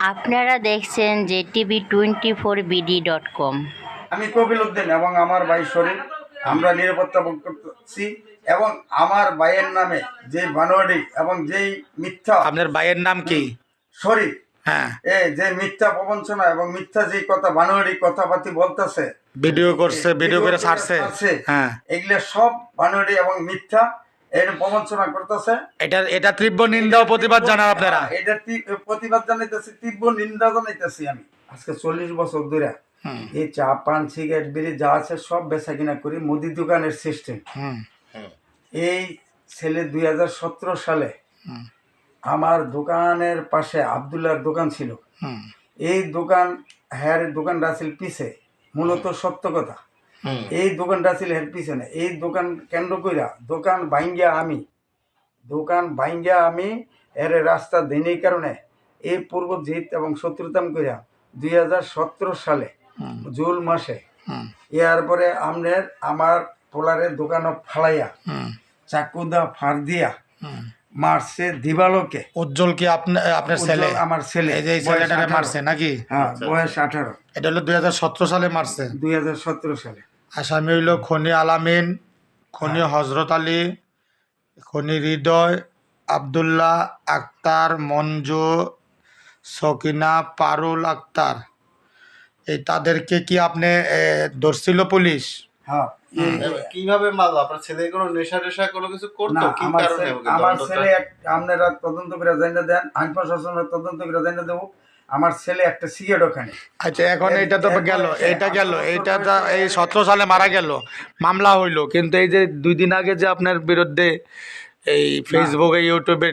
আপনারা দেখছেন যে TV twenty four BD dot com আমি কপিল উদ্দিন এবং আমার ভাই শরীর। আমরা নিরাপত্তা ভোগ করতেছি এবং আমার ভাইয়ের নামে যে বানোয়ারি এবং যেই মিথ্যা আপনার ভাইয়ের নাম কি? শরীফ হ্যাঁ। এ যে মিথ্যা প্রবঞ্চনা এবং মিথ্যা যে কথা বানোয়ারি কথাবার্তি বলতেছে ভিডিও করছে ভিডিও করে ছাড়ছে। হ্যাঁ। এগুলো সব বানোয়ারি এবং মিথ্যা। প্রবঞ্চনা করতেছে। এটা এটা তীব্র নিন্দা ও প্রতিবাদ জানান আপনারা। এটা প্রতিবাদ জানাইতেছি তীব্র নিন্দা জানাইতেছি আমি। আজকে চল্লিশ বছর ধরে এই চা পান সিগারেট বিড়ি যা আছে সব বেচা কিনা করি মুদি দোকানের সিস্টেম এই ছেলে দুই হাজার সতেরো সালে হুম। আমার দোকানের পাশে আবদুল্লার দোকান ছিল। এই দোকান হ্যার দোকানটা ছিল পিছে। মূলত সত্য কথা। এই দোকানটা ছিল এর পিছনে। এই দোকান কেন্দ্র কইরা দোকান বাইঙ্গা আমি। দোকান বাইঙ্গা আমি এর রাস্তা দেনের কারণে। এই পূর্ব জিত এবং শত্রুতাম কইরা দুই হাজার সতেরো সালে জুন মাসে। ইয়ার পরে আমনের আমার পোলারের দোকানও ফালাইয়া চাকুদা ফার দিয়া মারছে দিবালোকে। উজ্জ্বল কি আপনার আপনার ছেলে? আমার ছেলে। এই যে এই বয়স ছেলেটারে 18 মারছে নাকি? হ্যাঁ বয়স আঠারো। এটা হলো দুই হাজার সতেরো সালে মারছে। দুই হাজার সতেরো সালে। আসামি হইল খনি আলামিন খনি হজরত আলী খনি হৃদয় আবদুল্লাহ আক্তার মঞ্জু সকিনা পারুল আক্তার। এই তাদেরকে কি আপনি ধরছিল পুলিশ? হ্যাঁ। এবার কীভাবে মারলো? আপনার ছেলে কোনো নেশা টেশা কোনো কিছু করতো? কি আমার কারণে ছেলে- ওকে আমার ছেলে আপনারা তদন্ত করে জানিয়ে দেন। আইন প্রশাসনের তদন্ত করে জানিয়ে দেবো। আমার ছেলে একটা সিগারেট ওখানে আচ্ছা এখন এটা তো গেল এটা গেল তো এই সতেরো সালে মারা গেল মামলা হইল কিন্তু এই যে দুই দিন আগে যে আপনার বিরুদ্ধে এই ফেসবুকে ইউটিউবে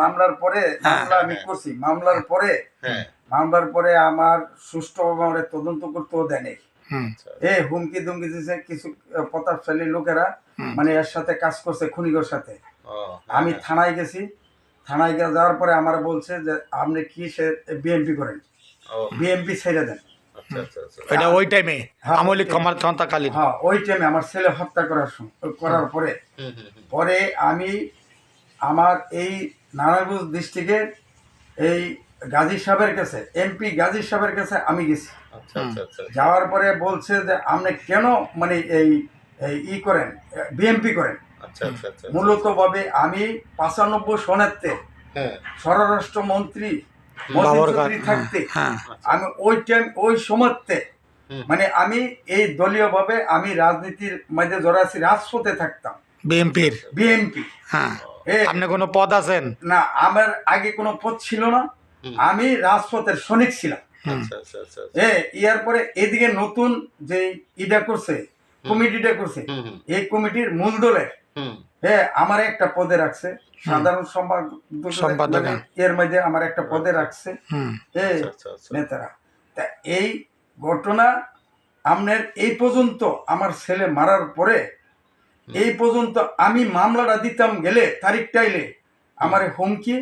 মামলার পরে হ্যাঁ, মামলা আমি করছি মামলার পরে হ্যাঁ। মামলার পরে আমার সুষ্ঠুভাবে আমার তদন্ত করতেও দেয়নি এ হুমকি দুমকি দিছে কিছু প্রতাপশালী লোকেরা মানে এর সাথে কাজ করছে খুনিগর সাথে। হ্যাঁ, আমি হ্যাঁ। থানায় গেছি থানায় গিয়ে যাওয়ার পরে আমার বলছে যে আপনি কি সে বিএনপি করেন? ও, বিএনপি ছেড়ে দেন। আচ্ছা আচ্ছা আচ্ছা। এটা ওই টাইমে হ্যাঁ, আমলি ক্ষমতা ক্ষমতাকালীন হ্যাঁ ওই টাইমে আমার ছেলে হত্যা করার করার পরে। পরে আমি আমার এই নারায়ণগঞ্জ ডিস্ট্রিক্টের এই গাজী সাহেবের কাছে এমপি গাজী সাহেবের কাছে আমি গেছি। আচ্ছা আচ্ছা আচ্ছা। যাওয়ার পরে বলছে যে আপনি কেন মানে এই ই করেন বিএমপি করেন? মূলত ভাবে আমি পাঁচানব্বই সনেতে হ্যাঁ। খান, চৌধুরী থাকতে হ্যাঁ আমি ওই টাইম ওই সময়তে মানে আমি এই দলীয়ভাবে আমি রাজনীতির মধ্যে জড়াছি রাজপথে থাকতাম। বিএনপির? বিএনপি। হ্যাঁ। আপনি কোনো পদ আছেন? না আমার আগে কোনো পদ ছিল না। আমি রাজপথের সৈনিক ছিলাম। আচ্ছা আচ্ছা আচ্ছা এ ইয়ার পরে এদিকে নতুন যে ইটা করছে কমিটিটা করছে এই কমিটির মূল দলের হ্যাঁ আমার একটা পদে রাখছে। সাধারণ সম্পাদক। মানে। এর মধ্যে আমার একটা পদে রাখছে। হুম। এই আচ্ছা আচ্ছা আচ্ছা। নেতারা। তা এই ঘটনা আপনার এই পর্যন্ত আমার ছেলে মারার পরে এই পর্যন্ত আমি মামলাটা দিতাম গেলে তারিখ টাইলে আমার হুমকি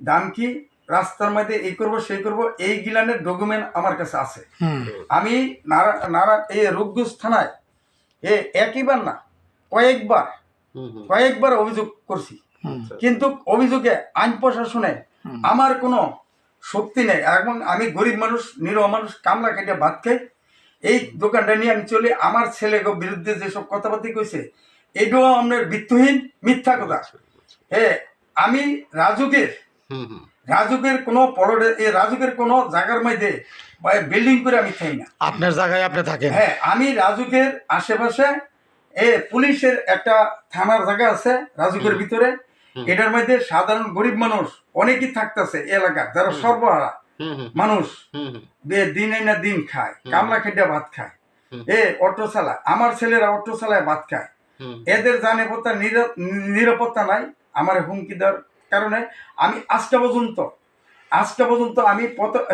দামকি রাস্তার মধ্যে এই করব সেই করব এই গিলানের ডকুমেন্ট আমার কাছে আছে। হুম। আমি নারা নারা এই রূপগুজ থানায় এ একইবার না কয়েকবার কয়েকবার অভিযোগ করছি। কিন্তু অভিযোগে আইন প্রশাসনে আমার কোনো শক্তি নেই। এবং আমি গরিব মানুষ নিরহ মানুষ কামলা কেটে ভাত খাই। এই দোকানটা নিয়ে আমি চলি। আমার ছেলে বিরুদ্ধে যেসব কথাবার্তা কইছে এটাও আপনার বৃত্তহীন মিথ্যা কথা। হ্যাঁ আমি রাজুকের রাজুকের কোনো পলটে এই রাজুকের কোনো জায়গার মধ্যে বিল্ডিং করে আমি খাই না। আপনার জায়গায় আপনি থাকেন। হ্যাঁ আমি রাজুকের আশেপাশে এ পুলিশের একটা থানার জায়গা আছে রাজুকের ভিতরে। এটার মধ্যে সাধারণ গরিব মানুষ অনেকেই থাকতেছে এলাকা যারা সর্বহারা। মানুষ দিনে না দিন খায় কামলা খেটে ভাত খায়। এ অটো চালায় আমার ছেলেরা অটো চালায় ভাত খায়। এদের জানিপত্তা নিরা- নিরাপত্তা নাই আমার হুমকি দেওয়ার কারণে আমি আজটা পর্যন্ত আজটা পর্যন্ত আমি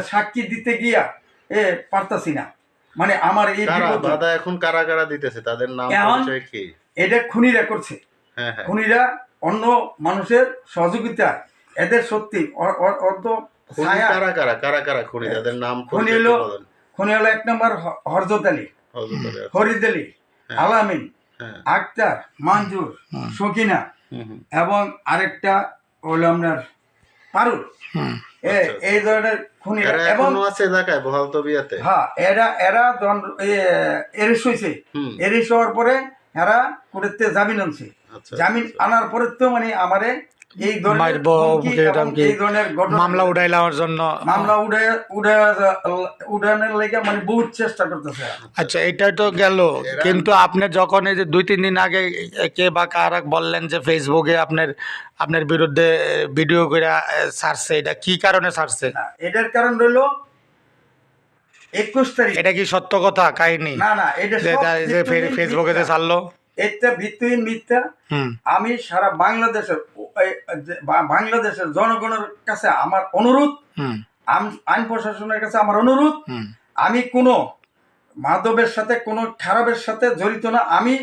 সাক্ষী দিতে গিয়া এ পারতাছি না। মানে আমার এই দাদা এখন কারা কারা দিতেছে? তাদের নাম পরিচয় কি? এটা খুনিরা করছে। হ্যাঁ হ্যাঁ। খুনিরা অন্য মানুষের সহযোগিতায় এদের সত্যি অর্ধ কারা কারা? কারা কারা খুনি? তাদের নাম খুনি হলো খুনি হলো এক নম্বর হরজত আলী। আচ্ছা। ফরিদ আলী হ্যাঁ। আলামিন হ্যাঁ। আক্তার মঞ্জুর হুম। সকিনা এবং আরেকটা হলো আপনার পারুল। এ এই ধরনের খুনি এবং আছে এলাকায় বহালতবিয়াতে হ্যাঁ এরা এরা এরিস হয়েছে এরিস হওয়ার পরে এরা কোর্টেতে জামিন আনছে। আচ্ছা জামিন আনার পরে তো মানে আমারে মারব, মামলা জন্য। মামলা উঠে উঠে উঠানোর লেগে মানে বহুত চেষ্টা করতেছে। আচ্ছা এটা তো গেল। কিন্তু আপনি যখন এই যে দুই তিন দিন আগে কে বা কার বললেন যে ফেসবুকে আপনার আপনার বিরুদ্ধে ভিডিও করে ছাড়ছে এটা কি কারণে ছাড়ছে? এটার কারণ রইল একুশ তারিখ। এটা কি সত্য কথা কাহিনী? না না এটা ফেসবুকে যে। ছাড়লো? এটা ভিত্তিহীন মিথ্যা। আমি সারা বাংলাদেশের বাংলাদেশের জনগণের কাছে আমার অনুরোধ। আইন প্রশাসনের কাছে আমার অনুরোধ। আমি কোনো মাদবের সাথে কোনো খারাপের সাথে জড়িত না। আমি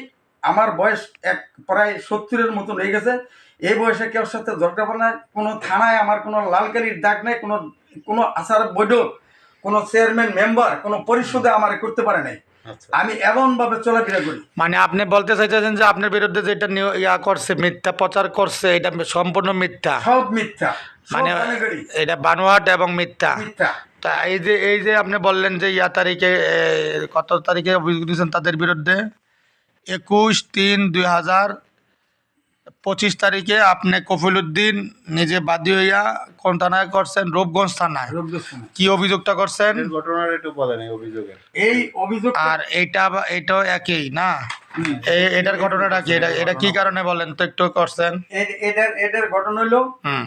আমার বয়স এক প্রায় সত্তরের মতন হয়ে গেছে। এই বয়সে কেউ সাথে ঝগড়া পড়ে না। কোনো থানায় আমার কোনো লালকালির ডাক নেই। কোনো কোনো আচার বৈঠক কোনো চেয়ারম্যান মেম্বার কোনো পরিষদে আমার করতে পারে নাই। আচ্ছা। এমন ভাবে চলাফেরা করি। মানে আপনি বলতে চাইতেছেন যে আপনার বিরুদ্ধে যেটা ইয়া করছে মিথ্যা প্রচার করছে এটা সম্পূর্ণ মিথ্যা? সব মিথ্যা। মানে এটা বানোয়াট এবং মিথ্যা? মিথ্যা। তা এই যে এই যে আপনি বললেন যে ইয়া তারিখে কত তারিখে অভিযোগ দিয়েছেন তাদের বিরুদ্ধে? একুশ তিন দুই হাজার পঁচিশ তারিখে আপনি কফিলুদ্দিন নিজে বাদী হইয়া কোন থানায় করছেন রূপগঞ্জ থানায়। কি অভিযোগটা করছেন? ঘটনার একটু বলেন এই অভিযোগের এই অভিযোগ আর এটা এটাও একই না? এটার ঘটনাটা কি? এটা এটা কি কারণে বলেন তো একটু করছেন? এটার এটার ঘটনা হলো হুম।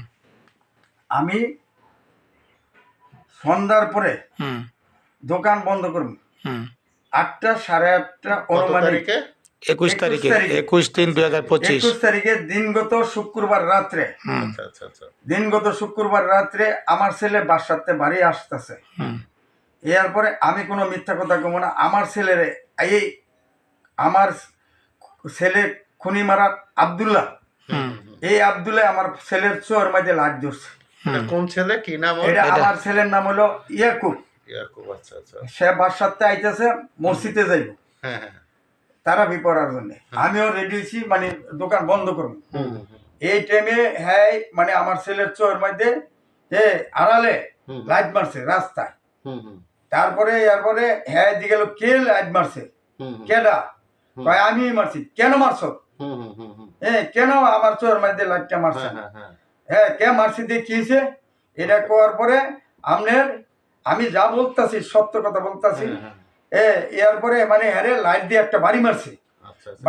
আমি সন্ধ্যার পরে হুম। দোকান বন্ধ করব। হুম। আটটা সাড়ে আটটা অনুমানিক তারিখে? একুশ তারিখে। একুশ তিন দুই হাজার পঁচিশ। একুশ তারিখে দিনগত শুক্রবার রাত্রে। আচ্ছা আচ্ছা আচ্ছা। দিনগত শুক্রবার রাত্রে আমার ছেলে বাসাতে বাড়ি আসতেছে। এরপরে আমি কোনো মিথ্যা কথা কমো না। আমার ছেলেরে এই আমার ছেলে খুনি মারা আবদুল্লাহ এই আবদুল্লাহ আমার ছেলের চোর মাঝে লাট ধরছে। কোন ছেলে? কি নাম এটা আমার ছেলের নাম হলো ইয়াকুব। ইয়াকুব আচ্ছা আচ্ছা। সে বাসাতে আইতেছে মসজিদে যাইব। হ্যাঁ। তারা বিপড়ার জন্য। আমিও রেডি হয়েছি মানে দোকান বন্ধ করব। এই টাইমে হ্যাঁ মানে আমার ছেলের চোর মধ্যে এ আড়ালে লাইট মারছে রাস্তায়। তারপরে এরপরে হ্যাঁ দিকে গেল কে লাইট মারছে? কেডা? কয় আমি মারছি। কেন মারছ? হ্যাঁ কেন আমার চোর মধ্যে লাইটটা মারছে? হ্যাঁ হ্যাঁ হ্যাঁ। হ্যাঁ কে মারছি দিয়ে কি হয়েছে? এটা করার পরে আপনার আমি যা বলতাছি সত্য কথা বলতাছি হ্যাঁ। এ এরপরে মানে হ্যাঁ লাইট দিয়ে একটা বাড়ি মারছে। আচ্ছা আচ্ছা।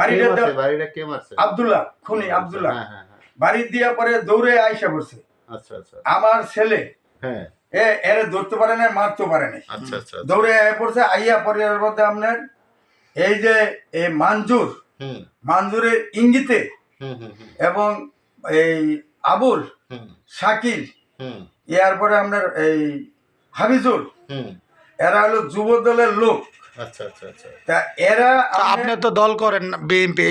বাড়িটা কে মারছে? আবদুল্লাহ খুনি আবদুল্লাহ হ্যাঁ হ্যাঁ হ্যাঁ। বাড়ি দিয়া পরে দৌড়ে আইসা পড়ছে আচ্ছা আচ্ছা। আমার ছেলে হ্যাঁ। এ এরে ধরতে পারে না মারতে পারে না আচ্ছা আচ্ছা আচ্ছা। দৌড়ে আয়া পড়ছে আইয়া পরে এর মধ্যে আপনার এই যে এই মানজুর মানজুরের ইঙ্গিতে এবং এই আবুল হুম। শাকিল হুম। এরপরে আপনার এই হাবিজুল হুম। এরা হলো যুব দলের লোক। আচ্ছা আচ্ছা আচ্ছা। তা এরা তা আপনি তো দল করেন বিএনপি।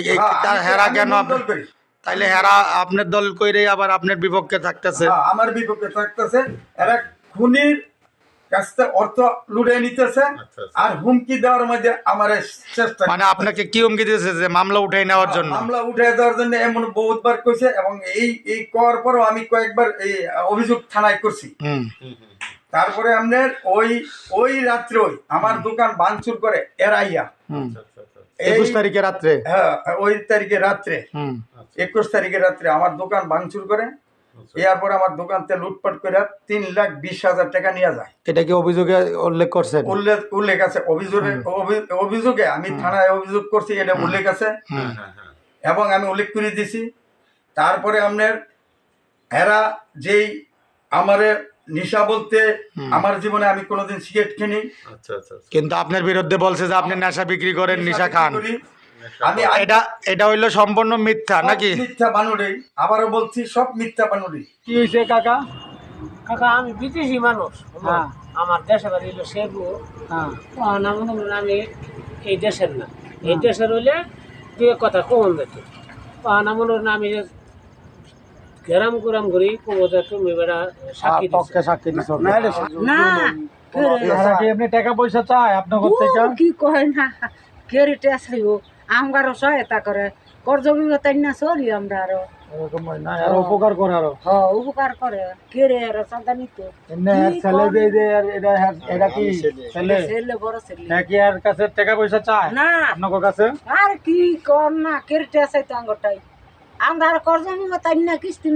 হ্যাঁ, হেরা কেন দল করি। তাইলে হেরা আপনার দল কইরে আবার আপনার বিপক্ষে থাকতেছে। হ্যাঁ, আমার বিপক্ষে থাকতেছে। এরা খুনির কাছ থেকে অর্থ লুটে নিতেছে আচ্ছা আচ্ছা। আর হুমকি দেওয়ার মধ্যে আমার চেষ্টা মানে আপনাকে কি হুমকি দিয়েছে যে মামলা উঠাই নেওয়ার জন্য? মামলা উঠে দেওয়ার জন্য এমন বহুতবার কইছে এবং এই এই করার পরও আমি কয়েকবার এই অভিযোগ থানায় করছি। হুম। তারপরে আপনার ওই ওই রাত্রে ওই আমার দোকান ভাঙচুর করে এরাইয়া। আচ্ছা আচ্ছা আচ্ছা। একুশ তারিখে রাত্রে? হ্যাঁ ওই তারিখে রাত্রে। হুম। একুশ তারিখে রাত্রে আমার দোকান ভাঙচুর করে। এরপর আমার দোকানতে লুটপাট করে তিন লাখ বিশ হাজার টাকা নিয়ে যায়। এটা কি অভিযোগে উল্লেখ করছেন? উল্লেখ উল্লেখ আছে। অভিযোগে অভি- অভিযোগে আমি থানায় অভিযোগ করছি এটা উল্লেখ আছে। হুম। হ্যাঁ হ্যাঁ। এবং আমি উল্লেখ করে দিছি। তারপরে আপনার এরা যেই আমারে নিশা বলতে আমার জীবনে আমি কোনোদিন সিগারেট কিনি আচ্ছা আচ্ছা আচ্ছা। কিন্তু আপনার বিরুদ্ধে বলছে যে আপনি নেশা বিক্রি করেন নিশা খান। আমি এটা এটা হইল সম্পূর্ণ মিথ্যা নাকি? মিথ্যা বানুরেই আবারও বলছি সব মিথ্যা বানুরেই কি হয়েছে কাকা? কাকা আমি বিদেশি মানুষ। হ্যাঁ। আমার দেশে বাড়ি হলো শেরপুর। হ্যাঁ। না মনে করুন আমি এই দেশের না। এই দেশের হইলে তুই কথা কমন যেত না করুন আমি গ্রাম গ্রাম ঘুরি যে তুমি বেড়া সাক্ষী দিছো। পক্ষে সাক্ষী দিছ না এমনি টাকা পয়সা চায় আপনার ও কি কয় না কেরিটে চাইব আমগারও সহায়তা করে। কর্জ বিগতাই না চলি আমরা আরও। এরকম হয় না আর উপকার করে আরও। হ উপকার করে। কে রে এরা চাঁদা নিত। এমনি ছেলে যে যে এর- এটা এটা কি ছেলে। ছেলে? বড় ছেলে। হ্যাঁ কি এর কাছে টাকা পয়সা চায়? না। আপনার কাছে? আর কি কর না কেরটে তো আঙ্গটাই আমরা আর না কিস্তি